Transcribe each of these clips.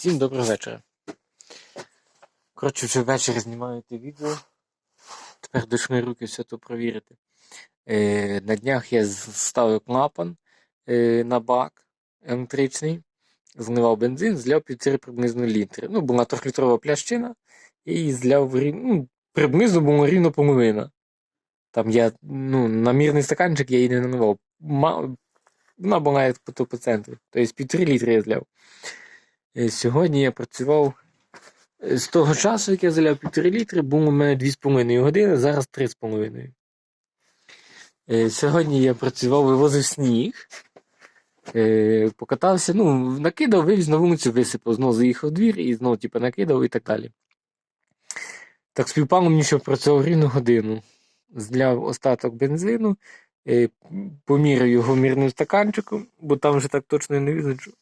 Всім доброго вечора. Коротше, вже ввечері знімаю те відео. Тепер дошли руки все то провірити. Е, на днях я ставив клапан е, на бак електричний, зливав бензин, зляв півтори приблизно літри. Ну, була трьохлітрова плящина, і зляв ну, приблизно було рівно половина. Там я, ну, намірний стаканчик я її не наливав. Вона була як по центру. Тобто півтори літри я зляв. Е, Сьогодні я працював е, з того часу, як я заляв півтори літри, було у мене 2,5 години, зараз 3,5. Е, Сьогодні я працював, вивозив сніг, покатався, ну, накидав, вивіз на вулицю, висипав, знову заїхав двір і знову типу, накидав і так далі. Так співпало мені, що працював рівну годину. Зляв остаток бензину, поміряв його мірним стаканчиком, бо там вже так точно я не визначу.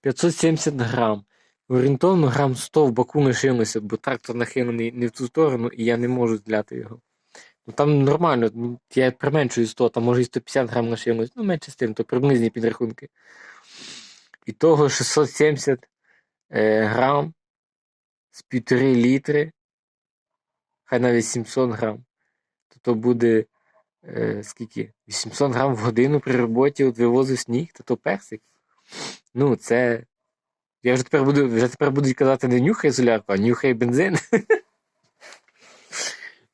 570 грам. Орієнтовно грам 100 в баку лишилося, бо трактор нахилений не в ту сторону, і я не можу зляти його. Ну там нормально, ну, я применшую 100, там може і 150 грам лишилось, ну менше з тим, то приблизні підрахунки. І того 670 е, грам з півтори літри, хай навіть 700 грам. То то буде е, скільки? 800 грам в годину при роботі от вивозив сніг, то то персик. Ну, це. Я вже тепер буду, вже тепер будуть казати не нюхай солярку, а нюхай бензин.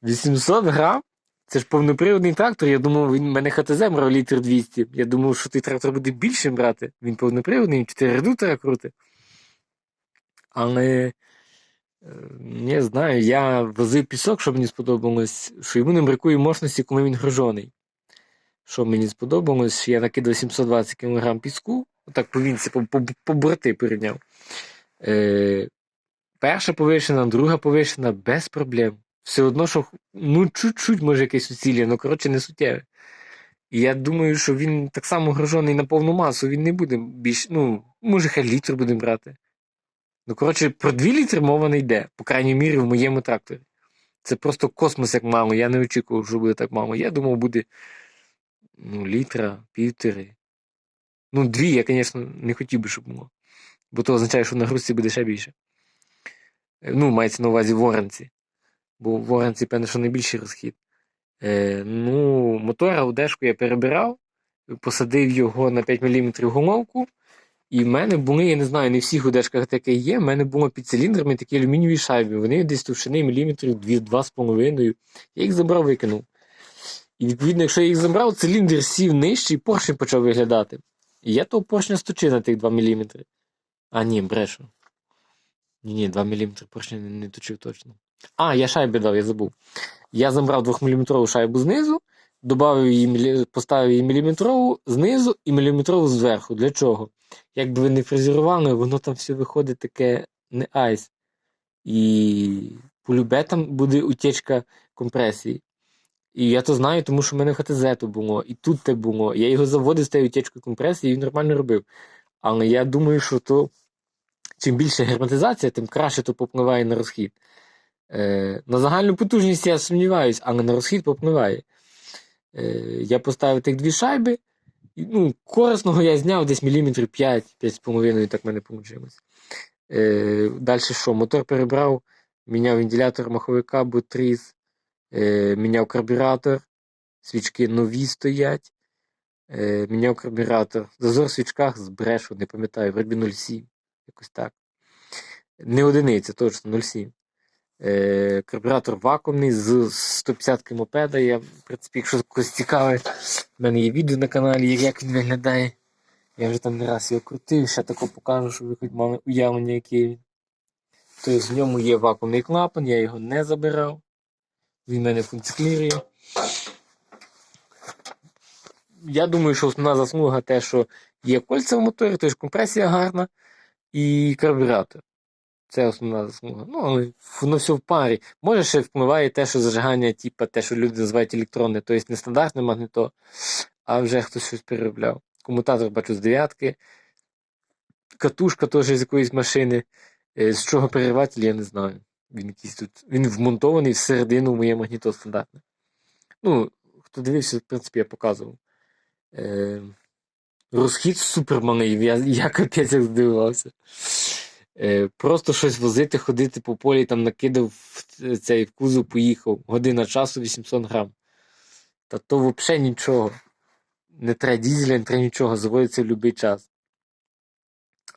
800 грам? Це ж повноприводний трактор. Я думав, він в мене ХТЗ брав літр 200. Я думав, що той трактор буде більшим брати. Він повноприводний, 4 редутора крути. Але не знаю, я возив пісок, що мені сподобалось, що йому не бракує мощності, коли він гружений. Що мені сподобалось, я накидав 720 кг піску, отак по вінці, по, по, борти порівняв. Е, перша повишена, друга повишена без проблем. Все одно, що ну чуть-чуть може якесь усілля, ну коротше не суттєве. І я думаю, що він так само гружений на повну масу, він не буде більш, ну, може, хай літр буде брати. Ну, коротше, про 2 літри мова не йде, по крайній мірі, в моєму тракторі. Це просто космос як мало. Я не очікував, що буде так мало. Я думав, буде ну, літра, півтори. Ну, дві, я, звісно, не хотів би, щоб було. Бо то означає, що на грузці буде ще більше. Е, Ну, мається на увазі в. Бо в оранці, певно, що найбільший розхід. Е, ну, мотора удешку я перебирав, посадив його на 5 мм головку. І в мене були, я не знаю, не в всіх удешках таке є. В мене було під циліндрами такі алюмінієві шайби. Вони десь товщини міліметрів 2-2,5. Я їх забрав, викинув. І відповідно, якщо я їх забрав, циліндр сів нижче і поршень почав виглядати. І я того поршня сточив на тих 2 мм. А, ні, брешу. Ні, ні, 2 мм поршня не, не точив точно. А, я шайби дав, я забув. Я забрав 2-мм шайбу знизу, добавив її, поставив її міліметрову знизу і міліметрову зверху. Для чого? Якби ви не фрезерували, воно там все виходить таке не айс. І полюбе там буде утечка компресії. І я то знаю, тому що в мене в ХТЗ то було, і тут те було. Я його заводив з тією утечкою компресії, і він нормально робив. Але я думаю, що то чим більше герметизація, тим краще то попливає на розхід. Е, на загальну потужність я сумніваюсь, але на розхід попливає. Е, я поставив тих дві шайби. І, ну, корисного я зняв десь міліметрів 5, 5,5, так в мене вийшло. Е, далі що? Мотор перебрав, міняв вентилятор маховика, бутріз, е, міняв карбюратор, свічки нові стоять. Е, міняв карбюратор. Зазор в свічках збрешу, не пам'ятаю, вроді 0,7, якось так. Не одиниця, точно 0,7. Е, карбюратор вакуумний з 150 мопеда. Я, в принципі, якщо когось цікаве, в мене є відео на каналі, як він виглядає. Я вже там не раз його крутив, ще тако покажу, щоб ви хоч мали уявлення, який він. Тобто в ньому є вакуумний клапан, я його не забирав. Він мене функціонує. Я думаю, що основна заслуга те, що є кольця в моторі, тобто компресія гарна і карбюратор. Це основна заслуга. Ну, але воно все в парі. Може, ще впливає те, що зажигання, типу, те, що люди називають електронне, тобто не стандартне магніто, а вже хтось щось переробляв. Комутатор бачу з дев'ятки. Катушка теж з якоїсь машини. Е, З чого перериватель, я не знаю. Він якийсь тут. Він вмонтований всередину в моє магніто стандартне. Ну, хто дивився, в принципі, я показував. Е, розхід супер малий, я, я капець як здивувався. Е, просто щось возити, ходити по полі, там накидав цей в кузов, поїхав. Година часу 800 грам. Та то взагалі нічого. Не треба дізеля, не треба нічого, заводиться в будь-який час.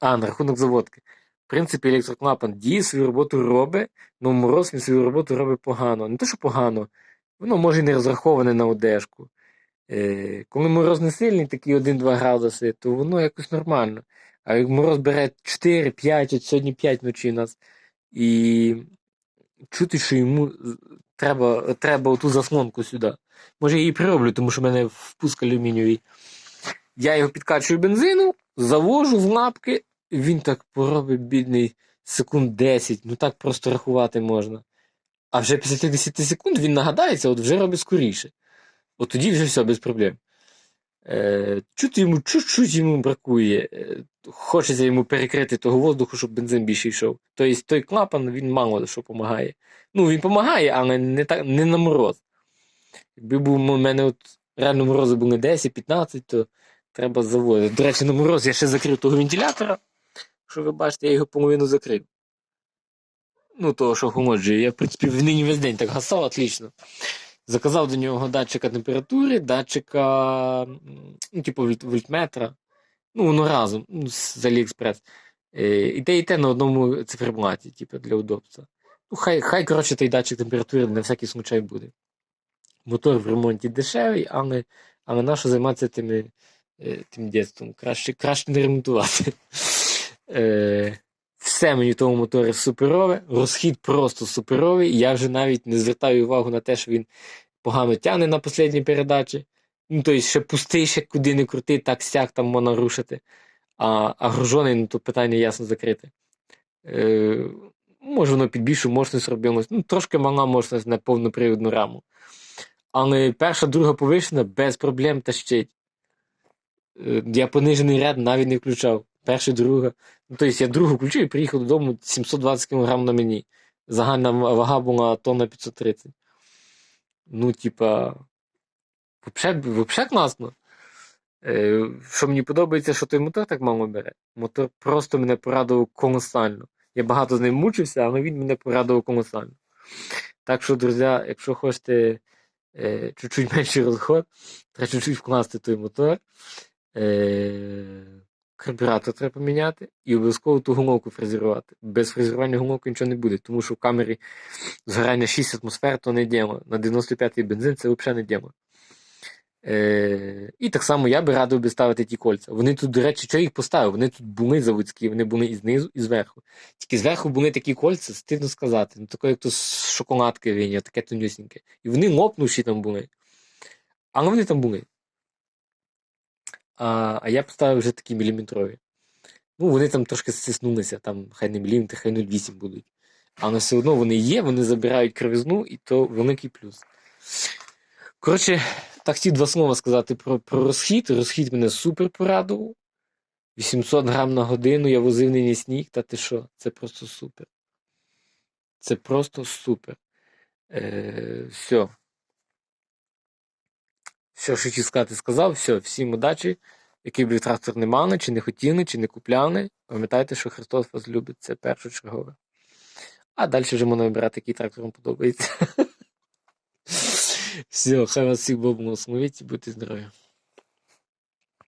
А, на рахунок заводки. Принципі, електроклапан діє свою роботу робить, але мороз він свою роботу робить погано. Не те, що погано, воно може і не розраховане на одежку. Е, коли мороз не сильний, такий 1-2 градуси, то воно якось нормально. А як мороз бере 4-5, от сьогодні 5 вночі у нас, і чути, що йому треба, треба оту заслонку сюди. Може, я її прироблю, тому що в мене впуск алюмінієвий. Я його підкачую бензину, завожу в лапки, він так поробить, бідний, секунд 10. Ну так просто рахувати можна. А вже після 10 секунд він нагадається, от вже робить скоріше. От тоді вже все без проблем. Е, чути йому чуть-чуть йому бракує. Е, хочеться йому перекрити того воздуху, щоб бензин більше йшов. Тобто той клапан він мало що допомагає. Ну, він допомагає, але не, так, не на мороз. Якби був у мене от реально морози були 10-15, то треба заводити. До речі, на мороз я ще закрив того вентилятора. Що ви бачите, я його половину закрив. Ну, того, що охолоджує. Я, в принципі, в нині весь день так гасав, отлично. Заказав до нього датчика температури, датчика, ну, типу вольт- вольтметра. Ну, воно разом ну, з з Aliexpress. Е, І те, і те на одному циферблаті, типу, для удобства. Ну, хай, хай, коротше, той датчик температури на всякий случай буде. Мотор в ремонті дешевий, але, але нащо займатися тими, е, тим дійством? Краще, краще не ремонтувати. Е, все мені в тому моторі суперове, розхід просто суперовий. Я вже навіть не звертаю увагу на те, що він погано тягне на останній передачі. Ну, тобто, ще пустий, ще куди не крути, так сяк там можна рушити. А, а гружений, ну то питання ясно закрите. Е, може, воно під більшу мощність робилось. Ну, трошки мала мощність на повнопривідну раму. Але перша, друга повишена без проблем тащить. Е, Я понижений ряд навіть не включав. Перша, друга. Ну, тобто я другу включив і приїхав додому 720 кг на мені. Загальна вага була тонна 530. Ну, типа, взагалі класно. Е, що мені подобається, що той мотор так мало бере. Мотор просто мене порадував колосально. Я багато з ним мучився, але він мене порадував колосально. Так що, друзі, якщо хочете е, чуть-чуть менший розход, треба чуть-чуть вкласти той мотор. Е, карбюратор треба поміняти і обов'язково ту головку фрезерувати. Без фрезерування головки нічого не буде, тому що в камері згорання 6 атмосфер то не діло. На 95-й бензин це взагалі не діло. Е, і так само я би радив би ставити ті кольця. Вони тут, до речі, що їх поставив? Вони тут були заводські, вони були і знизу, і зверху. Тільки зверху були такі кольця, стидно сказати. Ну, таке, як то з шоколадки виня, таке тонюсіньке. І вони лопнувші там були. Але вони там були. А, а я поставив вже такі міліметрові. Ну, вони там трошки стиснулися, там хай не міліметри, хай 0,8 будуть. Але все одно вони є, вони забирають кривизну, і то великий плюс. Коротше, так хотів два слова сказати про, про розхід. Розхід мене супер порадував. 800 грам на годину я возив нині сніг, та ти що? Це просто супер. Це просто супер. Е, все. Все, що хотів сказати, сказав. Все, всім удачі. Який б трактор не мали, чи не хотіли, чи не купляли. Пам'ятайте, що Христос вас любить, це першочергове. А далі вже можна вибирати, який трактор вам подобається. Все, хай вас всіх Бог благословить і будьте здорові.